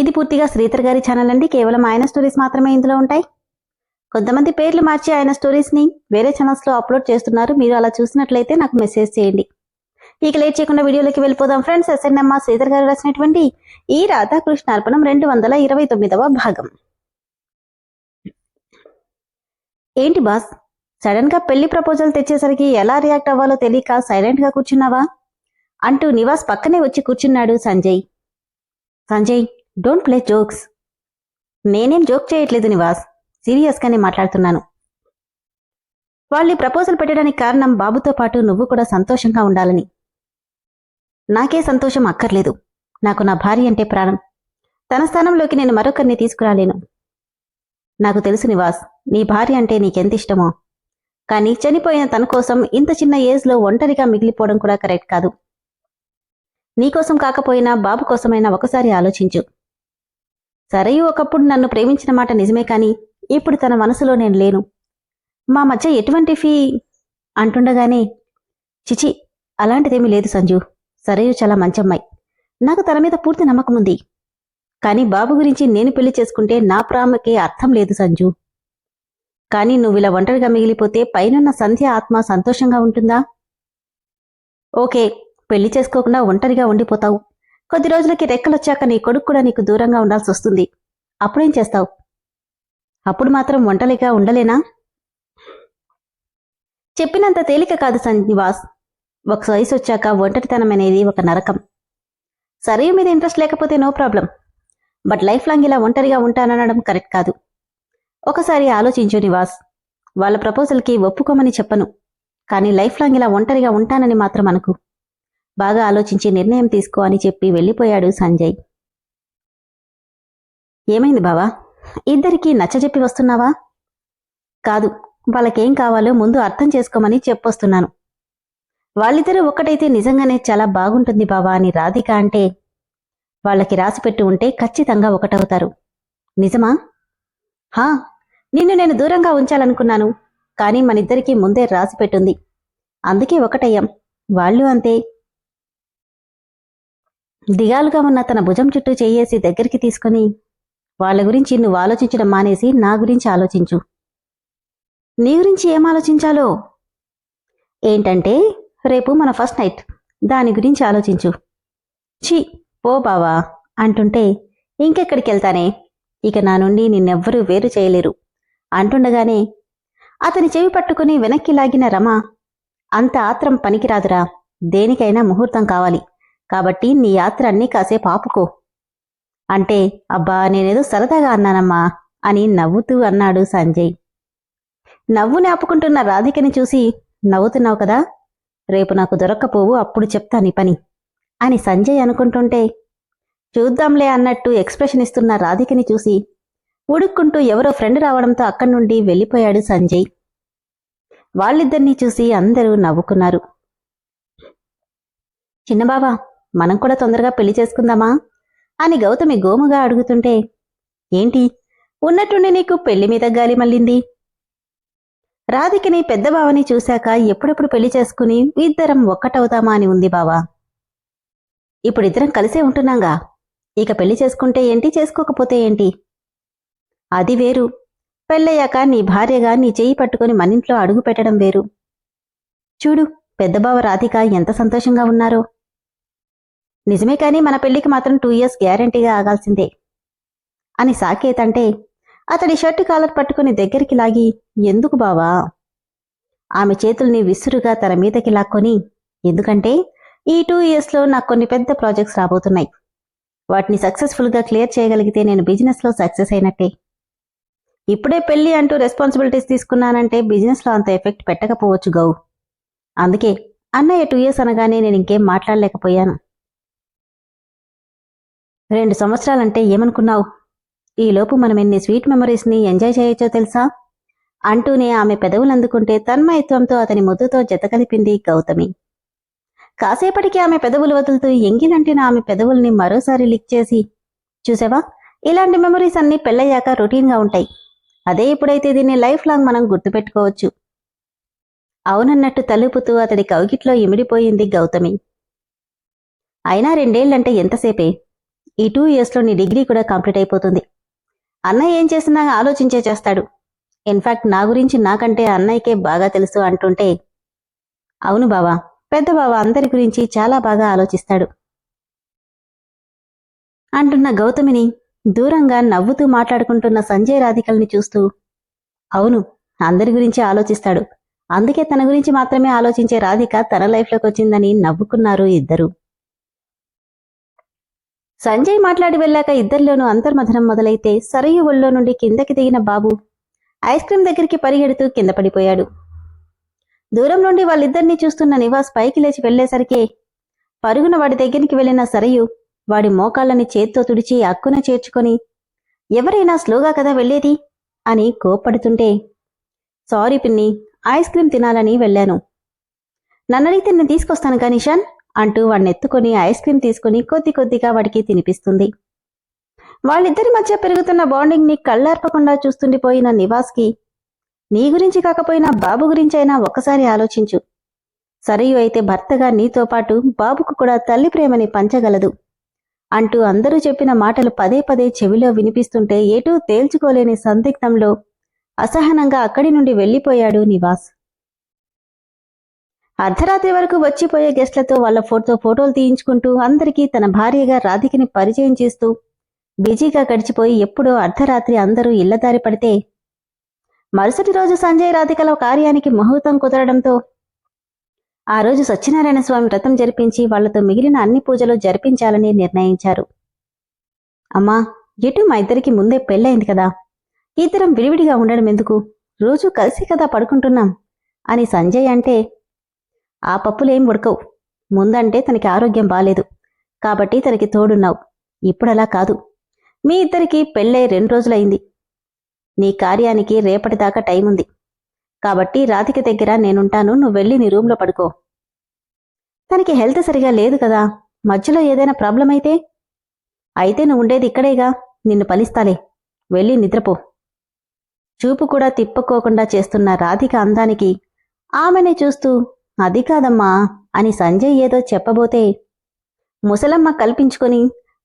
ఇది పూర్తిగా శ్రీధర్ గారి ఛానల్ అండి. కేవలం ఆయన స్టోరీస్ మాత్రమే ఇందులో ఉంటాయి. కొంతమంది పేర్లు మార్చి ఆయన స్టోరీస్ని వేరే ఛానల్స్లో అప్లోడ్ చేస్తున్నారు. మీరు అలా చూసినట్లయితే నాకు మెసేజ్ చేయండి. ఇక లేట్ చేయకుండా వీడియోలోకి వెళ్ళిపోదాం. ఫ్రెండ్స్ ఎస్ఎన్ఎమ్మ శ్రీధర్ గారు రాసినటువంటి ఈ రాధాకృష్ణ అర్పణం రెండు వందల ఇరవై తొమ్మిదవ భాగం. ఏంటి బాస్? సడన్గా పెళ్ళి ప్రపోజల్ తెచ్చేసరికి ఎలా రియాక్ట్ అవ్వాలో తెలియక సైలెంట్గా కూర్చున్నావా? అంటూ నివాస్ పక్కనే వచ్చి కూర్చున్నాడు Sanjay. Sanjay don't play jokes నేనేం జోక్ చేయట్లేదు నివాస్. సీరియస్గానే మాట్లాడుతున్నాను. వాళ్ళు ప్రపోజల్ పెట్టడానికి కారణం బాబుతో పాటు నువ్వు కూడా సంతోషంగా ఉండాలని. నాకే సంతోషం అక్కర్లేదు. నాకు నా భార్య అంటే ప్రాణం. తన స్థానంలోకి నేను మరొకరిని తీసుకురాలేను. నాకు తెలుసు నివాస్ నీ భార్య అంటే నీకెంత ఇష్టమో. కానీ చనిపోయిన తన కోసం ఇంత చిన్న ఏజ్లో ఒంటరిగా మిగిలిపోవడం కూడా కరెక్ట్ కాదు. నీకోసం కాకపోయినా బాబు కోసమైనా ఒకసారి ఆలోచించు. సరయు ఒకప్పుడు నన్ను ప్రేమించిన మాట నిజమే కాని ఇప్పుడు తన మనసులో నేను లేను. మా మధ్య ఎటువంటి ఫీ అంటుండగానే చిచి అలాంటిదేమీ లేదు సంజు. సరయు చాలా మంచమ్మాయి. నాకు తన మీద పూర్తి నమ్మకం ఉంది. కానీ బాబు గురించి నేను పెళ్ళి చేసుకుంటే నా ప్రామకే అర్థం లేదు సంజు. కానీ నువ్వు ఇలా ఒంటరిగా మిగిలిపోతే పైనున్న సంధ్య ఆత్మ సంతోషంగా ఉంటుందా? ఓకే పెళ్ళి చేసుకోకుండా ఒంటరిగా ఉండిపోతావు. కొద్ది రోజులకి రెక్కలొచ్చాక నీ కొడుకు కూడా నీకు దూరంగా ఉండాల్సి వస్తుంది. అప్పుడేం చేస్తావు? అప్పుడు మాత్రం ఒంటరిగా ఉండలేనా? చెప్పినంత తేలిక కాదు సంనివాస్ ఒక వయసు వచ్చాక ఒంటరితనం అనేది ఒక నరకం. సరే మీద ఇంట్రెస్ట్ లేకపోతే no problem. But life long ఇలా ఒంటరిగా ఉంటాననడం కరెక్ట్ కాదు. ఒకసారి ఆలోచించు నివాస్. వాళ్ళ ప్రపోజల్కి ఒప్పుకోమని చెప్పను. కానీ లైఫ్ లాంగ్ ఇలా ఒంటరిగా ఉంటానని మాత్రం అనుకు. బాగా ఆలోచించి నిర్ణయం తీసుకో అని చెప్పి వెళ్ళిపోయాడు సంజయ్. ఏమైంది బావా? ఇద్దరికీ నచ్చజెప్పి వస్తున్నావా? కాదు వాళ్ళకేం కావాలో ముందు అర్థం చేసుకోమని చెప్పొస్తున్నాను. వాళ్ళిద్దరూ ఒక్కటైతే నిజంగానే చాలా బాగుంటుంది బావా అని రాధిక అంటే వాళ్ళకి రాసిపెట్టి ఉంటే ఖచ్చితంగా ఒకటవుతారు. నిజమా? హా నిన్ను నేను దూరంగా ఉంచాలనుకున్నాను కానీ మనిద్దరికీ ముందే రాసిపెట్టుంది అందుకే ఒకటయ్యాం. వాళ్ళు అంతే దిగాలుగా ఉన్న తన భుజం చుట్టూ చెయ్యేసి దగ్గరికి తీసుకుని వాళ్ళ గురించి నువ్వు ఆలోచించడం మానేసి నా గురించి ఆలోచించు. నీ గురించి ఏం ఆలోచించాలో? ఏంటంటే రేపు మన ఫస్ట్ నైట్ దాని గురించి ఆలోచించు. ఛీ పో బావా అంటుంటే ఇంకెక్కడికి వెళ్తానే? ఇక నా నుండి నిన్నెవ్వరూ వేరు చేయలేరు. అంటుండగానే అతని చెవి పట్టుకుని వెనక్కి లాగిన రమ అంత ఆత్రం పనికిరాదురా దేనికైనా ముహూర్తం కావాలి. కాబట్టి నీ యాత్ర అన్నీ కాసేపు ఆపుకో. అంటే అబ్బా నేనేదో సరదాగా అన్నానమ్మా అని నవ్వుతూ అన్నాడు సంజయ్. నవ్వుని ఆపుకుంటున్న రాధికని చూసి నవ్వుతున్నావు కదా రేపు నాకు దొరక్కపోవు అప్పుడు చెప్తా నీ పని అని సంజయ్ అనుకుంటుంటే చూద్దాంలే అన్నట్టు ఎక్స్ప్రెషన్ ఇస్తున్న రాధికని చూసి ఉడుక్కుంటూ ఎవరో ఫ్రెండ్ రావడంతో అక్కడి నుండి వెళ్ళిపోయాడు సంజయ్. వాళ్ళిద్దరినీ చూసి అందరూ నవ్వుకున్నారు. చిన్నబాబా మనం కూడా తొందరగా పెళ్ళి చేసుకుందామా? అని గౌతమి గోముగా అడుగుతుంటే ఏంటి? ఉన్నట్టుండి నీకు పెళ్ళి మీద గాలి మళ్ళింది? రాధికిని పెద్ద బావని చూశాక ఎప్పుడెప్పుడు పెళ్ళి చేసుకుని ఇద్దరం ఒక్కటవుతామా అని ఉంది బావా. ఇప్పుడు ఇద్దరం కలిసే ఉంటున్నాంగా. ఇక పెళ్ళి చేసుకుంటే ఏంటి? చేసుకోకపోతే ఏంటి? అది వేరు. పెళ్ళయ్యాక నీ భార్యగా నీ చెయ్యి పట్టుకుని మనింట్లో అడుగు పెట్టడం వేరు. చూడు పెద్దబావ రాధిక ఎంత సంతోషంగా ఉన్నారో. నిజమే కానీ మన పెళ్ళికి మాత్రం టూ ఇయర్స్ గ్యారంటీగా ఆగాల్సిందే. అని సాకేత్ అంటే అతడి షర్టు కాలర్ పట్టుకుని దగ్గరికి లాగి ఎందుకు బావా? ఆమె చేతుల్ని విసురుగా తన మీదకి లాక్కొని ఎందుకంటే ఈ టూ ఇయర్స్లో నాకు కొన్ని పెద్ద ప్రాజెక్ట్స్ రాబోతున్నాయి. వాటిని సక్సెస్ఫుల్గా క్లియర్ చేయగలిగితే నేను బిజినెస్లో సక్సెస్ అయినట్టే. ఇప్పుడే పెళ్ళి అంటూ రెస్పాన్సిబిలిటీస్ తీసుకున్నానంటే బిజినెస్లో అంత ఎఫెక్ట్ పెట్టకపోవచ్చు గౌ. అందుకే అన్నయ్య టూ ఇయర్స్ అనగానే నేను ఇంకేం మాట్లాడలేకపోయాను. రెండు సంవత్సరాలంటే ఏమనుకున్నావు? ఈలోపు మనం ఎన్ని స్వీట్ మెమరీస్ని ఎంజాయ్ చేయొచ్చో తెలుసా? అంటూనే ఆమె పెదవులు అందుకుంటే తన్మయత్వంతో అతని ముద్దుతో జతకలిపింది గౌతమి. కాసేపటికి ఆమె పెదవులు వదులుతూ ఎంగిలంటిన ఆమె పెదవుల్ని మరోసారి లిక్ చేసి చూసావా? ఇలాంటి మెమరీస్ అన్నీ పెళ్ళయ్యాక రొటీన్గా ఉంటాయి. అదే ఇప్పుడైతే దీన్ని లైఫ్ లాంగ్ మనం గుర్తుపెట్టుకోవచ్చు. అవునన్నట్టు తలుపుతూ అతడి కౌగిట్లో ఇమిడిపోయింది గౌతమి. అయినా రెండేళ్ళంటే ఎంతసేపే? ఈ టూ ఇయర్స్లో నీ డిగ్రీ కూడా కంప్లీట్ అయిపోతుంది. అన్నయ్య ఏం చేసినా ఆలోచించే చేస్తాడు. ఇన్ఫాక్ట్ నా గురించి నాకంటే అన్నయ్యకే బాగా తెలుసు అంటుంటే అవును బావా పెద్ద బావ అందరి గురించి చాలా బాగా ఆలోచిస్తాడు. అంటున్న గౌతమిని దూరంగా నవ్వుతూ మాట్లాడుకుంటున్న సంజయ్ రాధికల్ని చూస్తూ అవును అందరి గురించి ఆలోచిస్తాడు. అందుకే తన గురించి మాత్రమే ఆలోచించే రాధిక తన లైఫ్లోకి వచ్చిందని నవ్వుకున్నారు ఇద్దరు. సంజయ్ మాట్లాడి వెళ్ళాక ఇద్దరిలోనూ అంతర్మథనం మొదలైతే సరయు ఒళ్ళో నుండి కిందకి దిగిన బాబు ఐస్ క్రీం దగ్గరికి పరిగెడుతూ కింద పడిపోయాడు. దూరం నుండి వాళ్ళిద్దరినీ చూస్తున్న నివాస్ పైకి లేచి వెళ్ళేసరికి పరుగున వాడి దగ్గరికి వెళ్ళిన సరయు వాడి మోకాళ్ళని చేత్తో తుడిచి అక్కున చేర్చుకొని ఎవరైనా స్లోగా కదా వెళ్ళేది? అని కోప్పడుతుంటే సారీ పిన్ని ఐస్ క్రీం తినాలని వెళ్ళాను. నన్నడిగితే నేను తీసుకొస్తాను కానీ నిషాన్? అంటూ వాణ్ణెత్తుకొని ఐస్ క్రీం తీసుకుని కొద్ది కొద్దిగా వాడికి తినిపిస్తుంది. వాళ్ళిద్దరి మధ్య పెరుగుతున్న బాండింగ్ని కళ్ళార్పకుండా చూస్తుండిపోయిన నివాస్కి నీ గురించి కాకపోయినా బాబు గురించైనా ఒక్కసారి ఆలోచించు. సరియు అయితే భర్తగా నీతో పాటు బాబుకు కూడా తల్లి ప్రేమని పంచగలదు. అంటూ అందరూ చెప్పిన మాటలు పదే పదే చెవిలో వినిపిస్తుంటే ఏటూ తేల్చుకోలేని సందిగ్ధంలో అసహనంగా అక్కడి నుండి వెళ్ళిపోయాడు నివాస్. అర్ధరాత్రి వరకు వచ్చిపోయే గెస్ట్లతో వాళ్ళ ఫోటో ఫోటోలు తీయించుకుంటూ అందరికీ తన భార్యగా రాధికని పరిచయం చేస్తూ బిజీగా గడిచిపోయి ఎప్పుడో అర్ధరాత్రి అందరూ ఇళ్ళదారి పడితే మరుసటి రోజు సంజయ్ రాధికల కార్యానికి ముహూర్తం కుదరడంతో ఆ రోజు సత్యనారాయణ స్వామి వ్రతం జరిపించి వాళ్ళతో మిగిలిన అన్ని పూజలు జరిపించాలని నిర్ణయించారు. అమ్మా ఎటు మా ఇద్దరికి ముందే పెళ్ళైంది కదా? ఇద్దరం విడివిడిగా ఉండడం ఎందుకు? రోజూ కలిసి కదా పడుకుంటున్నాం అని సంజయ్ అంటే ఆ పప్పులేం ఉడకవు. ముందంటే తనకి ఆరోగ్యం బాలేదు. కాబట్టి తనకి తోడున్నావు. ఇప్పుడలా కాదు. మీ ఇద్దరికి పెళ్ళై రెండు రోజులైంది నీ కార్యానికి రేపటిదాకా టైం ఉంది కాబట్టి రాధిక దగ్గర నేనుంటాను. నువ్వు వెళ్ళి నీ రూంలో పడుకో. తనకి హెల్త్ సరిగా లేదు కదా. మధ్యలో ఏదైనా ప్రాబ్లం అయితే అయితే నువ్వు ఉండేది ఇక్కడేగా. నిన్ను పలిస్తాలే. వెళ్ళి నిద్రపో. చూపు కూడా తిప్పుకోకుండా చేస్తున్న రాధిక అందానికి ఆమెనే చూస్తూ అది కాదమ్మా అని సంజయ్ ఏదో చెప్పబోతే ముసలమ్మ కల్పించుకొని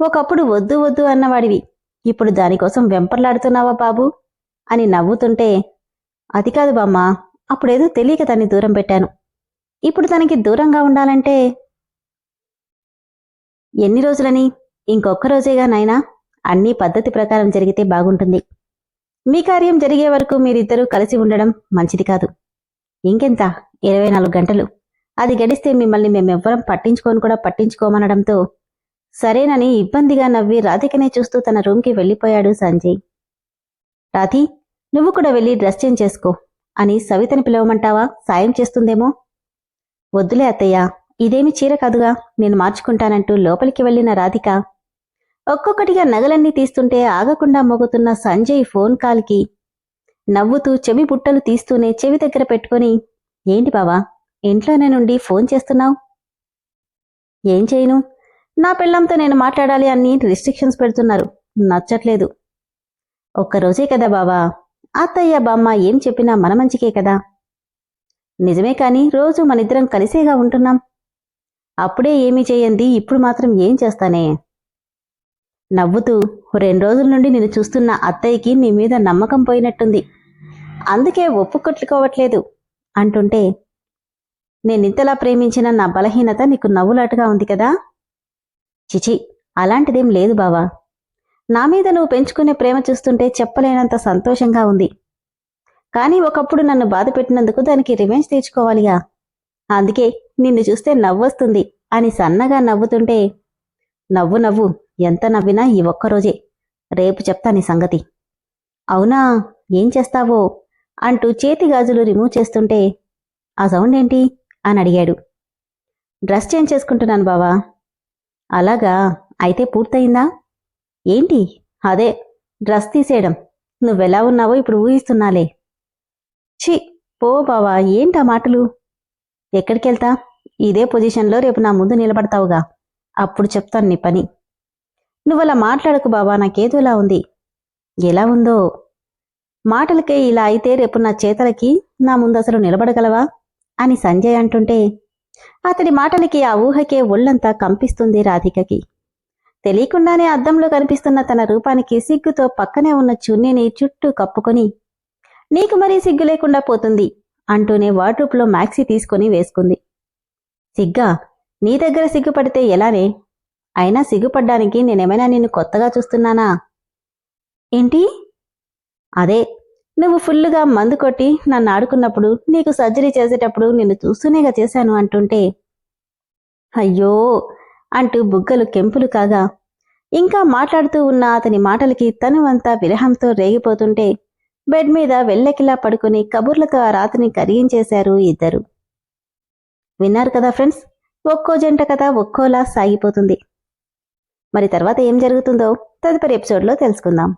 ఒకప్పుడు వద్దు వద్దు అన్నవాడివి. ఇప్పుడు దానికోసం వెంపర్లాడుతున్నావా బాబు? అని నవ్వుతుంటే అది కాదు బామ్మ అప్పుడేదో తెలియక దాన్ని దూరం పెట్టాను. ఇప్పుడు తనకి దూరంగా ఉండాలంటే ఎన్ని రోజులని? ఇంకొక్క రోజేగా నాయనా? అన్నీ పద్ధతి ప్రకారం జరిగితే బాగుంటుంది. మీ కార్యం జరిగే వరకు మీరిద్దరూ కలిసి ఉండడం మంచిది కాదు. ఇంకెంత? ఇరవై నాలుగు గంటలు. అది గడిస్తే మిమ్మల్ని మేమెవ్వరం పట్టించుకొని కూడా పట్టించుకోమనడంతో సరేనని ఇబ్బందిగా నవ్వి రాధికనే చూస్తూ తన రూమ్కి వెళ్ళిపోయాడు సంజయ్. రాధి నువ్వు కూడా వెళ్ళి డ్రెస్ చేంజ్ చేసుకో అని సవితని పిలవమంటావా? సాయం చేస్తుందేమో? వద్దులే అత్తయ్య ఇదేమి చీర కాదుగా నేను మార్చుకుంటానంటూ లోపలికి వెళ్ళిన రాధిక ఒక్కొక్కటిగా నగలన్నీ తీస్తుంటే ఆగకుండా మోగుతున్న సంజయ్ ఫోన్ కాల్కి నవ్వుతూ చెవి బుట్టలు తీస్తూనే చెవి దగ్గర పెట్టుకొని ఏంటి బావా? ఇంట్లోనే నుండి ఫోన్ చేస్తున్నావు? ఏం చేయను? నా పిల్లంతో నేను మాట్లాడాలి అని రిస్ట్రిక్షన్స్ పెడుతున్నారు. నచ్చట్లేదు. ఒక్కరోజే కదా బావా. అత్తయ్య బామ్మ ఏం చెప్పినా మన మంచికే కదా? నిజమే కాని రోజు మనిద్దరం కలిసేగా ఉంటున్నాం. అప్పుడే ఏమీ చేయండి ఇప్పుడు మాత్రం ఏం చేస్తానే? నవ్వుతూ రెండు రోజుల నుండి నేను చూస్తున్న అత్తయ్యకి నీ మీద నమ్మకం పోయినట్టుంది. అందుకే ఒప్పుకొట్టుకోవట్లేదు. అంటుంటే నేనింతలా ప్రేమించిన నా బలహీనత నీకు నవ్వులాటగా ఉంది కదా? చిచి అలాంటిదేం లేదు బావా. నా మీద నువ్వు పెంచుకునే ప్రేమ చూస్తుంటే చెప్పలేనంత సంతోషంగా ఉంది. కానీ ఒకప్పుడు నన్ను బాధ పెట్టినందుకు దానికి రివెంజ్ తీర్చుకోవాలిగా. అందుకే నిన్ను చూస్తే నవ్వొస్తుంది అని సన్నగా నవ్వుతుంటే నవ్వు నవ్వు. ఎంత నవ్వినా ఈ ఒక్కరోజే. రేపు చెప్తా నీ సంగతి. అవునా? ఏం చేస్తావో? అంటూ చేతి గాజులు రిమూవ్ చేస్తుంటే ఆ సౌండ్ ఏంటి? అని అడిగాడు. డ్రెస్ చేంజ్ చేసుకుంటున్నాను బావా. అలాగా? అయితే పూర్తయిందా? ఏంటి? అదే డ్రెస్ తీసేయడం. నువ్వెలా ఉన్నావో ఇప్పుడు ఊహిస్తున్నాలే. ఛీ! పో బావా ఏంటా మాటలు? ఎక్కడికెళ్తా? ఇదే పొజిషన్లో రేపు నా ముందు నిలబడతావుగా. అప్పుడు చెప్తాను నీ పని. నువ్వలా మాట్లాడకు బావా నాకేదోలా ఉంది. ఎలా ఉందో? మాటలకే ఇలా అయితే రేపు నా చేతలకి నా ముందు అసలు నిలబడగలవా? అని సంజయ్ అంటుంటే అతడి మాటలకి ఆ ఊహకే ఒళ్ళంతా కంపిస్తుంది రాధికకి. తెలియకుండానే అద్దంలో కనిపిస్తున్న తన రూపానికి సిగ్గుతో పక్కనే ఉన్న చున్నీని చుట్టూ కప్పుకొని నీకు మరీ సిగ్గు లేకుండా పోతుంది అంటూనే వార్డ్రూప్లో మ్యాక్సీ తీసుకుని వేసుకుంది. సిగ్గా? నీ దగ్గర సిగ్గుపడితే ఎలానే? అయినా సిగ్గుపడ్డానికి నేనేమైనా నిన్ను కొత్తగా చూస్తున్నానా? ఏంటి? అదే నువ్వు ఫుల్లుగా మందు కొట్టి నన్ను ఆడుకున్నప్పుడు నీకు సర్జరీ చేసేటప్పుడు నిన్ను చూస్తూనేగా చేశాను అంటుంటే అయ్యో అంటూ బుగ్గలు కెంపులు కాగా ఇంకా మాట్లాడుతూ ఉన్న అతని మాటలకి తను అంతా విరహంతో రేగిపోతుంటే బెడ్ మీద వెళ్ళకిలా పడుకుని కబుర్లతో ఆ రాత్రిని కరిగించేశారు ఇద్దరు. విన్నారు కదా ఫ్రెండ్స్ ఒక్కో జంట కథ ఒక్కోలా సాగిపోతుంది. మరి తర్వాత ఏం జరుగుతుందో తదుపరి ఎపిసోడ్లో తెలుసుకుందాం.